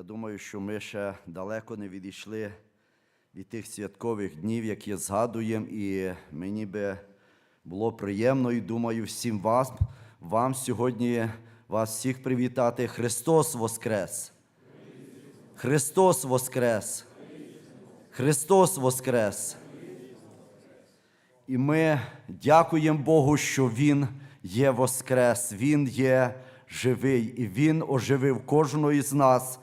Я думаю, що ми ще далеко не відійшли від тих святкових днів, які згадуємо, і мені би було приємно і думаю, всім вас, вам сьогодні вас всіх привітати. Христос Воскрес! Христос Воскрес! Христос Воскрес! І ми дякуємо Богу, що Він є Воскрес, Він є живий, і Він оживив кожного із нас.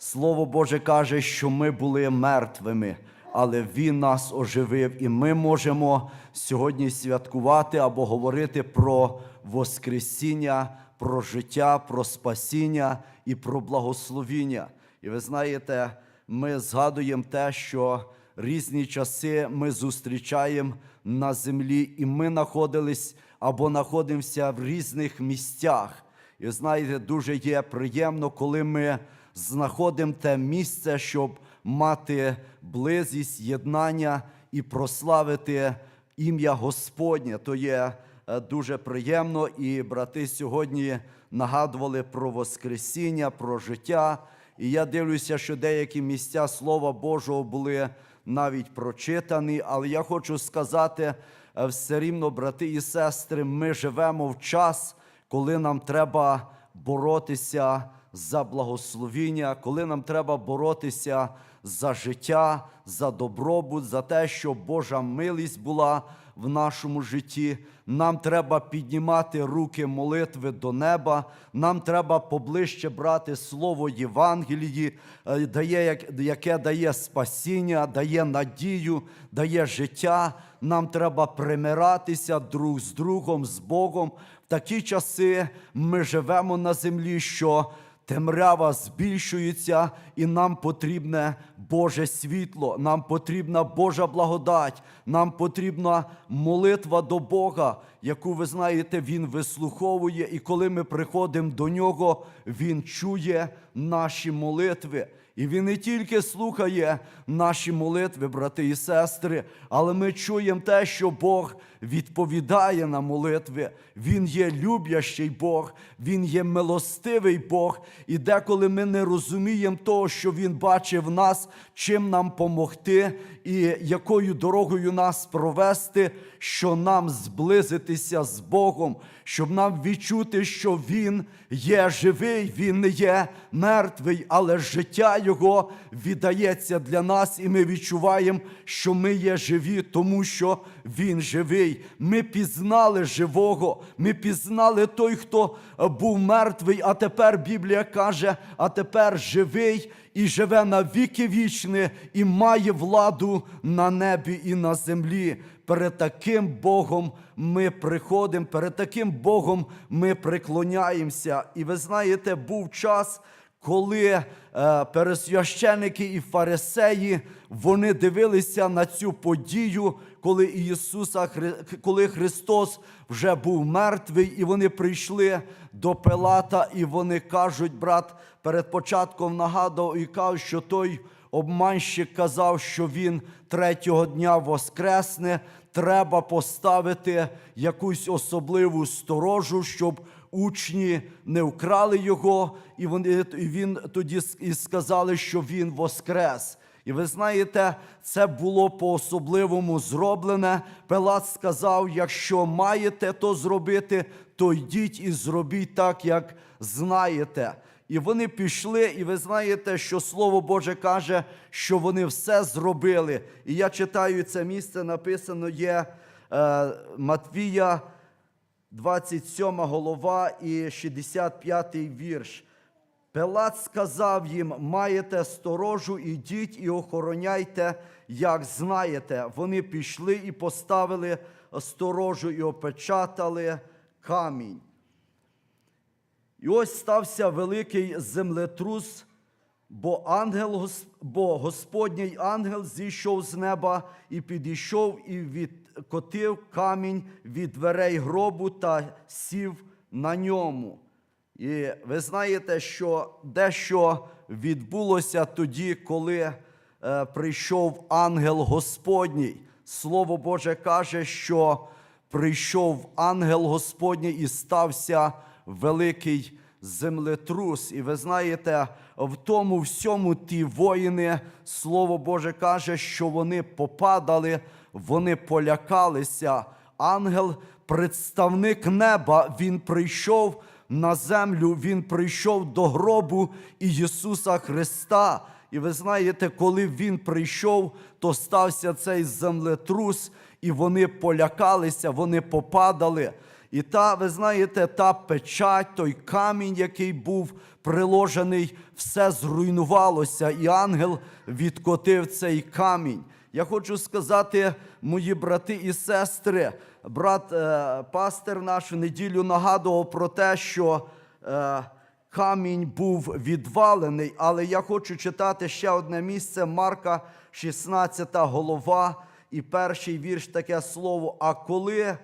Слово Боже каже, що ми були мертвими, але Він нас оживив, і ми можемо сьогодні святкувати або говорити про Воскресіння, про життя, про спасіння і про благословіння. І ви знаєте, ми згадуємо те, що різні часи ми зустрічаємо на землі, і ми знаходились або знаходимося в різних місцях. І знаєте, дуже є приємно, коли ми знаходимо те місце, щоб мати близість, єднання і прославити ім'я Господнє. То є е, дуже приємно. І брати сьогодні нагадували про Воскресіння, про життя. І я дивлюся, що деякі місця Слова Божого були навіть прочитані, але я хочу сказати е, все рівно, брати і сестри, ми живемо в час, коли нам треба боротися за благословіння, коли нам треба боротися за життя, за добробут, за те, щоб Божа милість була в нашому житті. Нам треба піднімати руки молитви до неба. Нам треба поближче брати слово Євангелії, е, яке дає спасіння, дає надію, дає життя. Нам треба примиратися друг з другом, з Богом. В такі часи ми живемо на землі, що темрява збільшується, і нам потрібне Боже світло, нам потрібна Божа благодать, нам потрібна молитва до Бога, яку ви знаєте, Він вислуховує. І коли ми приходимо до нього, Він чує наші молитви. І він не тільки слухає наші молитви, брати і сестри, але ми чуємо те, що Бог відповідає на молитви. Він є любящий Бог, Він є милостивий Бог. І деколи ми не розуміємо того, що Він бачив в нас, чим нам помогти і якою дорогою нас провести, що нам зблизитися з Богом, щоб нам відчути, що Він є живий, Він не є мертвий, але життя Його віддається для нас, і ми відчуваємо, що ми є живі, тому що Він живий. Ми пізнали живого, ми пізнали той, хто е, був мертвий, а тепер Біблія каже, а тепер живий і живе на віки вічні, і має владу на небі і на землі. Перед таким Богом ми приходимо, перед таким Богом ми преклоняємося. І ви знаєте, був час, коли е, пересвященики і фарисеї вони дивилися на цю подію, коли Ісуса коли Христос вже був мертвий, і вони прийшли до Пилата, і вони кажуть, брат, перед початком нагадав і кажуть, що той обманщик казав, що він третього дня воскресне. Треба поставити якусь особливу сторожу, щоб учні не вкрали його, і вони і він тоді і сказали, що він воскрес. І ви знаєте, це було по-особливому зроблене. Пилат сказав: якщо маєте то зробити, то йдіть і зробіть так, як знаєте. І вони пішли, і ви знаєте, що Слово Боже каже, що вони все зробили. І я читаю це місце, написано є е, Матвія, 27 голова і 65 вірш. Пилат сказав їм: маєте сторожу, ідіть і охороняйте, як знаєте. Вони пішли і поставили сторожу і опечатали камінь. І ось стався великий землетрус, бо ангел, бо Господній ангел зійшов з неба і підійшов і відкотив камінь від дверей гробу та сів на ньому. І ви знаєте, що дещо відбулося тоді, коли е, прийшов ангел Господній. Слово Боже каже, що прийшов ангел Господній і стався великий землетрус. І ви знаєте, в тому всьому ті воїни, Слово Боже каже, що вони попадали, вони полякалися. Ангел, представник неба, він прийшов на землю, він прийшов до гробу Ісуса Христа. І ви знаєте, коли він прийшов, то стався цей землетрус, і вони полякалися, вони попадали. І та, ви знаєте, та печать, той камінь, який був приложений, все зруйнувалося, і ангел відкотив цей камінь. Я хочу сказати, мої брати і сестри, брат е, пастир нашу неділю нагадував про те, що е, камінь був відвалений, але я хочу читати ще одне місце Марка, 16 голова, і перший вірш таке слово. А коли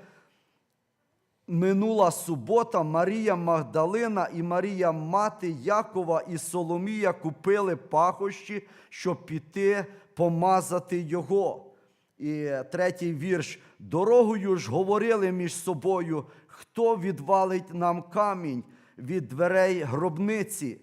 минула субота, Марія Магдалина і Марія мати Якова і Соломія купили пахощі, щоб піти помазати його. І третій вірш. Дорогою ж говорили між собою, хто відвалить нам камінь від дверей гробниці.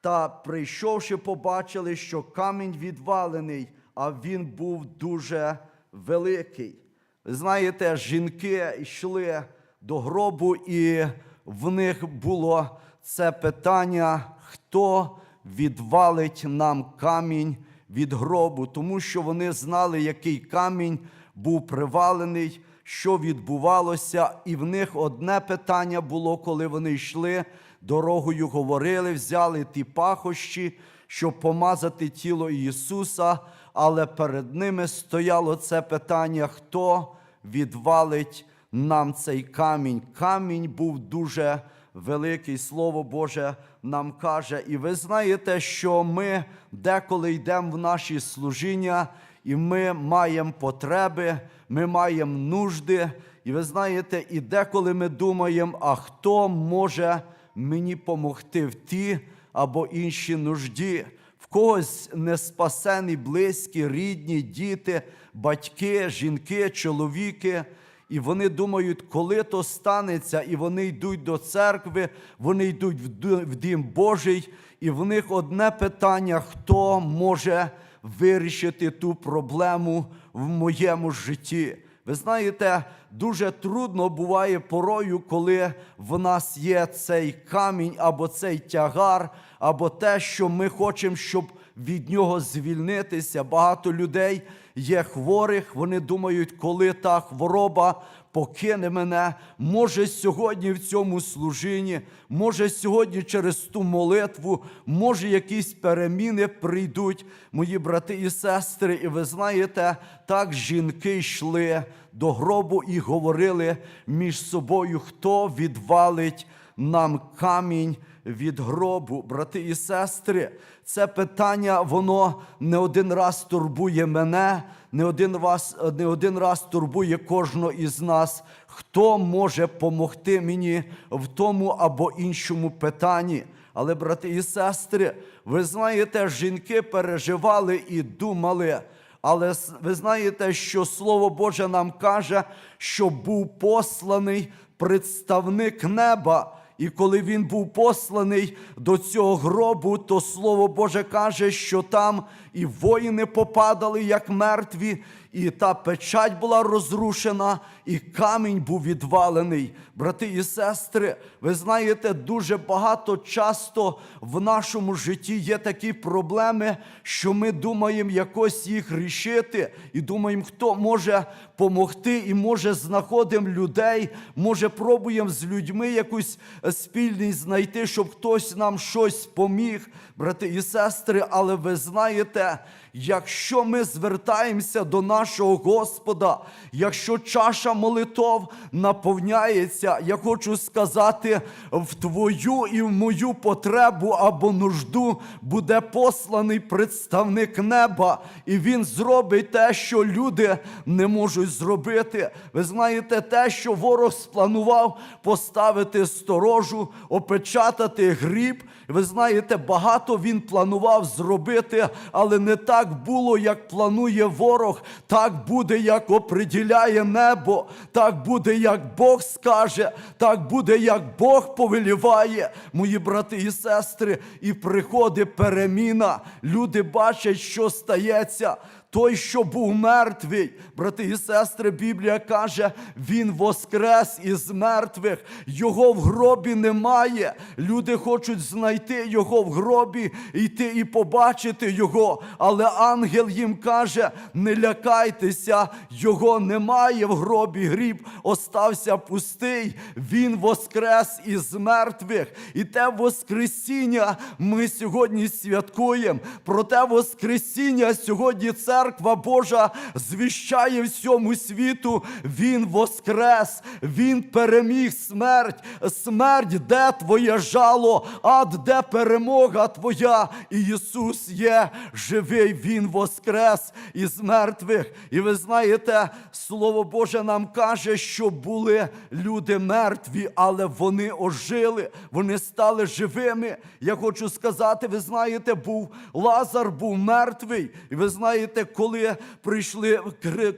Та, прийшовши, побачили, що камінь відвалений, а він був дуже великий. Знаєте, жінки йшли до гробу, і в них було це питання, хто відвалить нам камінь від гробу, тому що вони знали, який камінь був привалений, що відбувалося, і в них одне питання було, коли вони йшли дорогою, говорили, взяли ті пахощі, щоб помазати тіло Ісуса, але перед ними стояло це питання, хто відвалить нам цей камінь. Камінь був дуже великий, Слово Боже нам каже. І ви знаєте, що ми деколи йдемо в наші служіння, і ми маємо потреби, ми маємо нужди. І ви знаєте, і деколи ми думаємо, а хто може мені помогти в ті або інші нужді? В когось неспасені, близькі, рідні, діти, батьки, жінки, чоловіки. І вони думають, коли то станеться, і вони йдуть до церкви, вони йдуть в дім Божий, і в них одне питання: хто може вирішити ту проблему в моєму житті? Ви знаєте, дуже трудно буває порою, коли в нас є цей камінь або цей тягар, або те, що ми хочемо, щоб від нього звільнитися. Багато людей є хворих, вони думають, коли та хвороба покине мене. Може сьогодні в цьому служінні, може сьогодні через ту молитву, може якісь переміни прийдуть, мої брати і сестри. І ви знаєте, так жінки йшли до гробу і говорили між собою, хто відвалить нам камінь від гробу, брати і сестри, це питання, воно не один раз турбує мене, не один раз, не один раз турбує кожного із нас. Хто може помогти мені в тому або іншому питанні? Але, брати і сестри, ви знаєте, жінки переживали і думали. Але ви знаєте, що Слово Боже нам каже, що був посланий представник неба. І коли він був посланий до цього гробу, то Слово Боже каже, що там і воїни попадали, як мертві, і та печать була розрушена, і камінь був відвалений. Брати і сестри, ви знаєте, дуже багато часто в нашому житті є такі проблеми, що ми думаємо якось їх рішити, і думаємо, хто може помогти, і може знаходимо людей, може пробуємо з людьми якусь спільність знайти, щоб хтось нам щось поміг, брати і сестри. Але ви знаєте, якщо ми звертаємося до нашого Господа, якщо чаша молитов наповняється, я хочу сказати, в твою і в мою потребу або нужду буде посланий представник неба, і він зробить те, що люди не можуть зробити. Ви знаєте, те, що ворог спланував поставити сторожу, опечатати гріб. Ви знаєте, багато він планував зробити, але не так було, як планує ворог, так буде, як оприділяє небо, так буде, як Бог скаже, так буде, як Бог повеліває, мої брати і сестри, і приходить переміна. Люди бачать, що стається. Той, що був мертвий, брати і сестри, Біблія каже, він воскрес із мертвих, його в гробі немає. Люди хочуть знайти його в гробі, йти і побачити його. Але ангел їм каже: не лякайтеся, його немає в гробі. Гріб остався пустий. Він воскрес із мертвих. І те Воскресіння ми сьогодні святкуємо. Про те Воскресіння сьогодні церква Божа звіщає всьому світу. Він воскрес, Він переміг смерть. Смерть, де твоє жало, ад, де перемога твоя. І Ісус є живий, Він воскрес із мертвих. І ви знаєте, Слово Боже нам каже, що були люди мертві, але вони ожили, вони стали живими. Я хочу сказати, ви знаєте, був Лазар був мертвий. І ви знаєте, коли прийшли,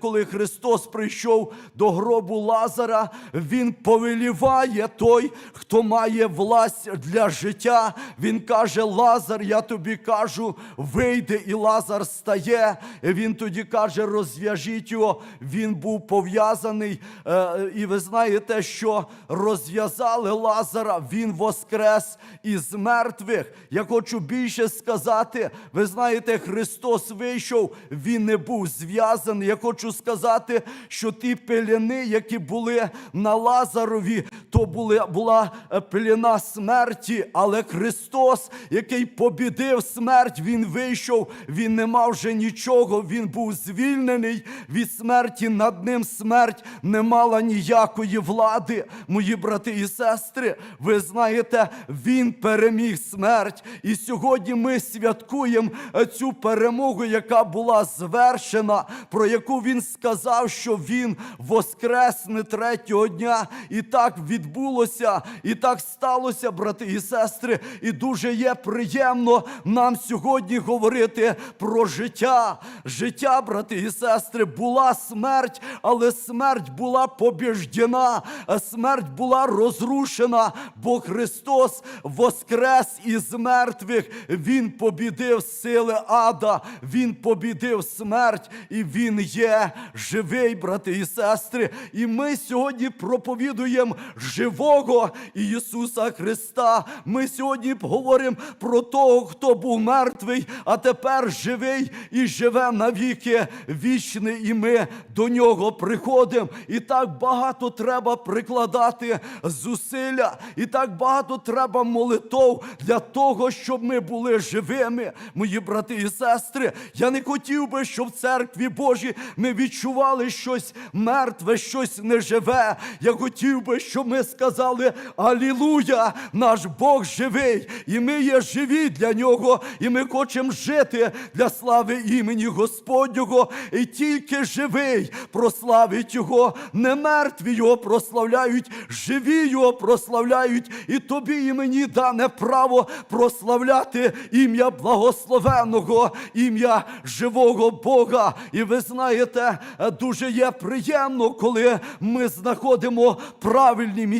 коли Христос прийшов до гробу Лазара, Він повеліває той, хто має власть для життя. Він каже: Лазар, я тобі кажу, вийди, і Лазар стає. Він тоді каже: розв'яжіть його. Він був пов'язаний. Е, І ви знаєте, що розв'язали Лазара, він воскрес із мертвих. Я хочу більше сказати. Ви знаєте, Христос вийшов, він не був зв'язаний. Я хочу сказати, що ті пеляни, які були на Лазарові, то були, була е, пелена смерті, але Христос, який побідив смерть, він вийшов, він не мав вже нічого, він був звільнений від смерті. Над ним смерть не мала ніякої влади. Мої брати і сестри, ви знаєте, він переміг смерть. І сьогодні ми святкуємо е, цю перемогу, яка була звершена, про яку він сказав, що він воскресне третього дня. І так відбулося, і так сталося, брати і сестри. І дуже є приємно нам сьогодні говорити про життя. Життя, брати і сестри, була смерть, але смерть була побіждена, смерть була розрушена, бо Христос воскрес із мертвих. Він побідив сили ада, Він побідив смерть, і Він є живий, брати і сестри. І ми сьогодні проповідуємо живого Ісуса Христа. Ми сьогодні говоримо про того, хто був мертвий, а тепер живий і живе навіки вічний. І ми до нього приходимо. І так багато треба прикладати зусилля, і так багато треба молитов для того, щоб ми були живими, мої брати і сестри. Я не хотів би, щоб в церкві Божій ми відчували щось мертве, щось неживе. Я хотів би, щоб ми сказали Алілуя! Наш Бог живий, і ми є живі для нього, і ми хочемо жити для слави імені Господнього. І тільки живий прославить Його, не мертві Його прославляють, живі Його прославляють, і тобі і мені дане право прославляти ім'я благословеного, ім'я живого Бога. І ви знаєте, дуже є приємно, коли ми знаходимо правильні місця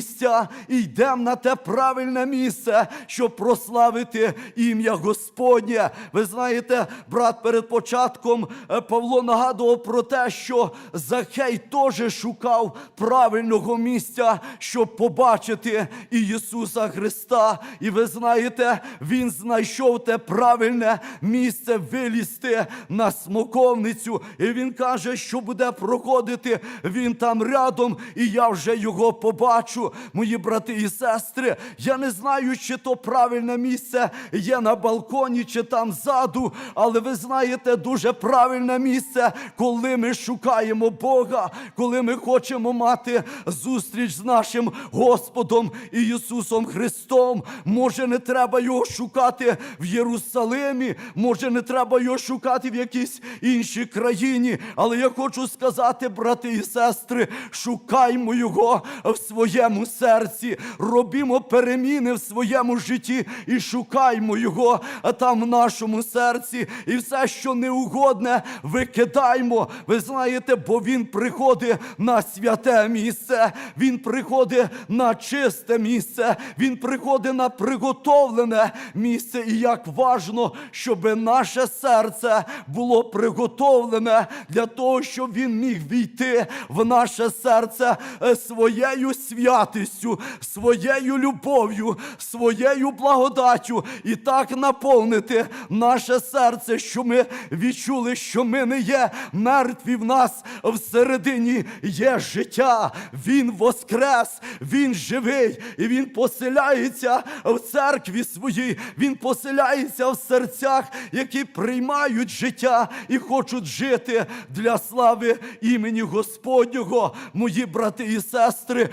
і йдемо на те правильне місце, щоб прославити ім'я Господнє. Ви знаєте, брат, перед початком е, Павло нагадував про те, що Захей теж шукав правильного місця, щоб побачити Ісуса Христа. І ви знаєте, він знайшов те правильне місце вилізти на смоковницю. І він каже, що буде проходити він там рядом, і я вже його побачу. Мої брати і сестри. Я не знаю, чи то правильне місце є на балконі, чи там ззаду, але ви знаєте, дуже правильне місце, коли ми шукаємо Бога, коли ми хочемо мати зустріч з нашим Господом Ісусом Христом. Може, не треба його шукати в Єрусалимі, може, не треба його шукати в якійсь іншій країні. Але я хочу сказати, брати і сестри, шукаймо його в своєму своєму серці, робімо переміни в своєму житті і шукаймо його там в нашому серці. І все, що неугодне, викидаймо. Ви знаєте, бо він приходить на святе місце, він приходить на чисте місце, він приходить на приготовлене місце. І як важно, щоб наше серце було приготовлене для того, щоб він міг війти в наше серце е, своєю святістю, своєю любов'ю, своєю благодаттю і так наповнити наше серце, що ми відчули, що ми не є мертві в нас всередині є життя. Він воскрес, він живий, і він поселяється в церкві своїй. Він поселяється в серцях, які приймають життя і хочуть жити для слави імені Господнього. Мої брати і сестри,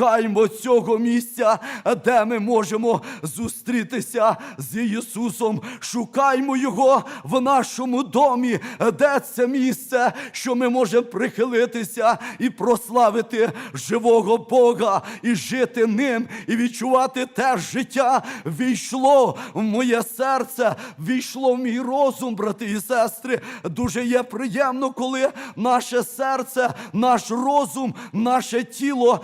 шукаймо цього місця, де ми можемо зустрітися з Ісусом. Шукаймо Його в нашому домі, де це місце, що ми можемо прихилитися і прославити живого Бога, і жити ним, і відчувати те життя війшло в моє серце, війшло в мій розум, брати і сестри. Дуже є приємно, коли наше серце, наш розум, наше тіло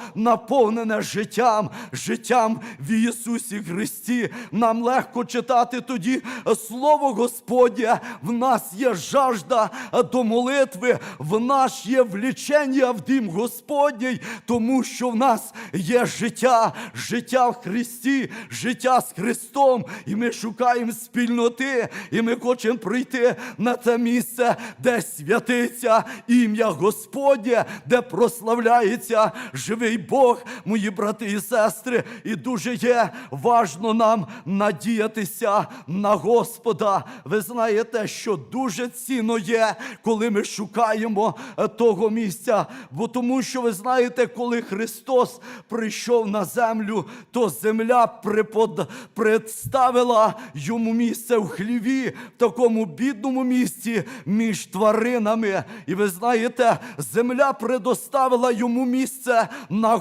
наповнене життям, життям в Ісусі Христі. Нам легко читати тоді Слово Господнє. В нас є жажда до молитви, в нас є влічення в дім Господній, тому що в нас є життя, життя в Христі, життя з Христом. І ми шукаємо спільноти, і ми хочемо прийти на те місце, де святиться ім'я Господнє, де прославляється живий Бог, мої брати і сестри. І дуже є важно нам надіятися на Господа. Ви знаєте, що дуже цінно є, коли ми шукаємо е, того місця. Бо тому, що ви знаєте, коли Христос прийшов на землю, то земля припод... представила йому місце в хліві, в такому бідному місці між тваринами. І ви знаєте, земля предоставила йому місце на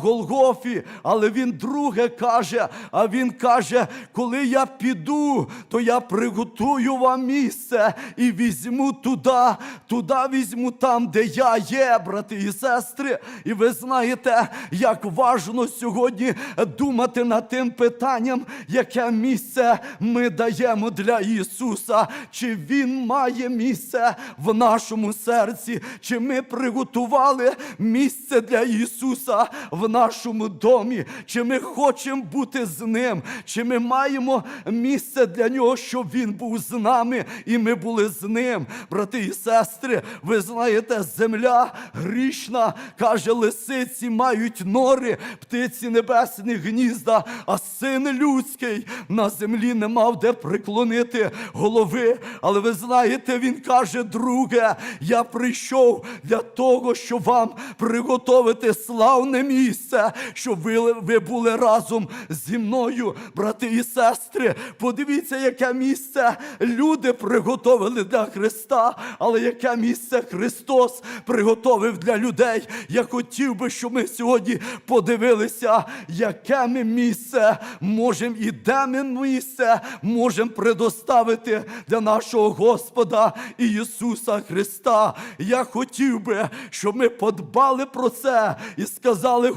Голгофі, але він друге каже, а він каже, коли я піду, то я приготую вам місце і візьму туди, туди візьму там, де я є, брати і сестри. І ви знаєте, як важно сьогодні думати над тим питанням, яке місце ми даємо для Ісуса, чи Він має місце в нашому серці, чи ми приготували місце для Ісуса в нашому домі, чи ми хочемо бути з Ним, чи ми маємо місце для Нього, щоб Він був з нами і ми були з Ним. Брати і сестри, ви знаєте, земля грішна, каже, лисиці мають нори, птиці небесні гнізда, а син людський на землі не мав де приклонити голови. Але ви знаєте, він каже, друге, я прийшов для того, щоб вам приготовити славне місце, щоб ви, ви були разом зі мною, брати і сестри. Подивіться, яке місце люди приготовили для Христа, але яке місце Христос приготовив для людей. Я хотів би, щоб ми сьогодні подивилися, яке ми місце можемо і де ми місце можемо предоставити для нашого Господа Ісуса Христа. Я хотів би, щоб ми подбали про це і сказали: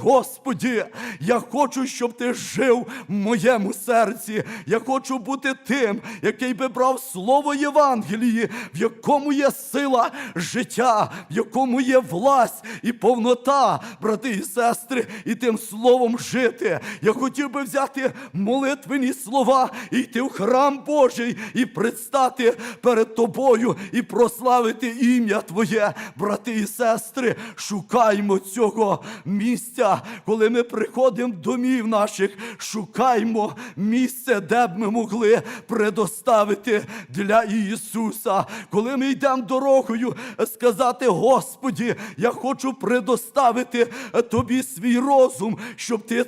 Господі, я хочу, щоб ти жив в моєму серці. Я хочу бути тим, який би брав слово Євангелії, в якому є сила життя, в якому є власть і повнота, брати і сестри, і тим словом жити. Я хотів би взяти молитвені слова і йти в храм Божий і предстати перед тобою і прославити ім'я Твоє, брати і сестри. Шукаймо цього місця, коли ми приходимо домів наших, шукаймо місце, де б ми могли предоставити для Ісуса. Коли ми йдемо дорогою, сказати, Господі, я хочу предоставити тобі свій розум, щоб ти,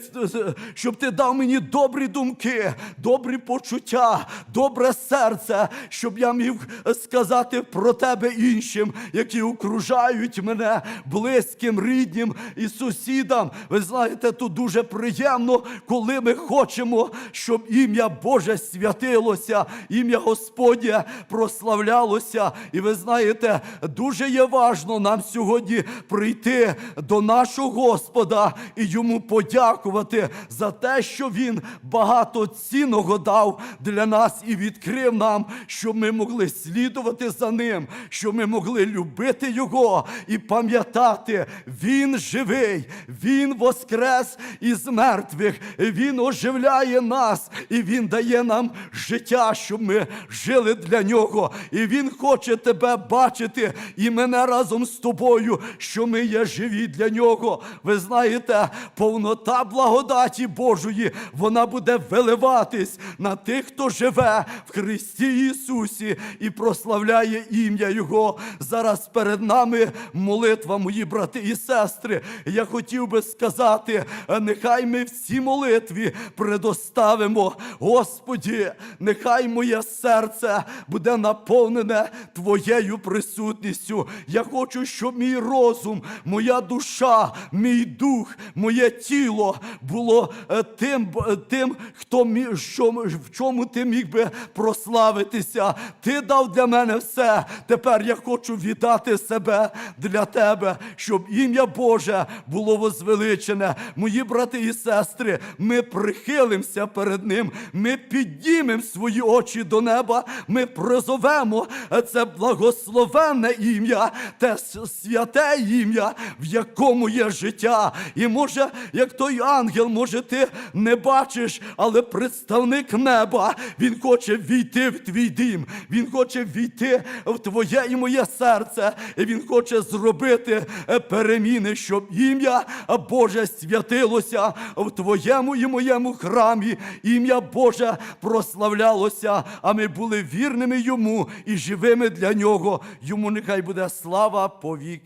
щоб ти дав мені добрі думки, добрі почуття, добре серце, щоб я міг сказати про тебе іншим, які окружають мене близьким, рідним і сусідам. Ви знаєте, знаєте, то дуже приємно, коли ми хочемо, щоб ім'я Боже святилося, ім'я Господнє прославлялося. І ви знаєте, дуже є важно нам сьогодні прийти до нашого Господа і йому подякувати за те, що Він багато цінного дав для нас і відкрив нам, щоб ми могли слідувати за ним, щоб ми могли любити Його і пам'ятати, Він живий, Він воскрес із мертвих, Він оживляє нас і Він дає нам життя, щоб ми жили для нього. І Він хоче тебе бачити і мене разом з тобою, що ми є живі для нього. Ви знаєте, повнота благодаті Божої, вона буде виливатись на тих, хто живе в Христі Ісусі і прославляє ім'я Його. Зараз перед нами молитва, мої брати і сестри. Я хотів би сказати, е, нехай ми всі молитві предоставимо. Господі, нехай моє серце буде наповнене Твоєю присутністю. Я хочу, щоб мій розум, моя душа, мій дух, моє тіло було е, тим, е, тим хто мі- що, в чому ти міг би прославитися. Ти дав для мене все. Тепер я хочу віддати себе для тебе, щоб ім'я Боже було возвеличене. Мої брати і сестри, ми прихилимося перед Ним, ми піднімемо свої очі до неба, ми призовемо це благословенне ім'я, те святе ім'я, в якому є життя. І може, як той ангел, може, ти не бачиш, але представник неба, він хоче війти в твій дім, він хоче війти в твоє і моє серце, і він хоче зробити е, переміни, щоб ім'я Боже святилося в твоєму і моєму храмі. Ім'я Боже прославлялося, а ми були вірними йому і живими для нього. Йому нехай буде слава повіки.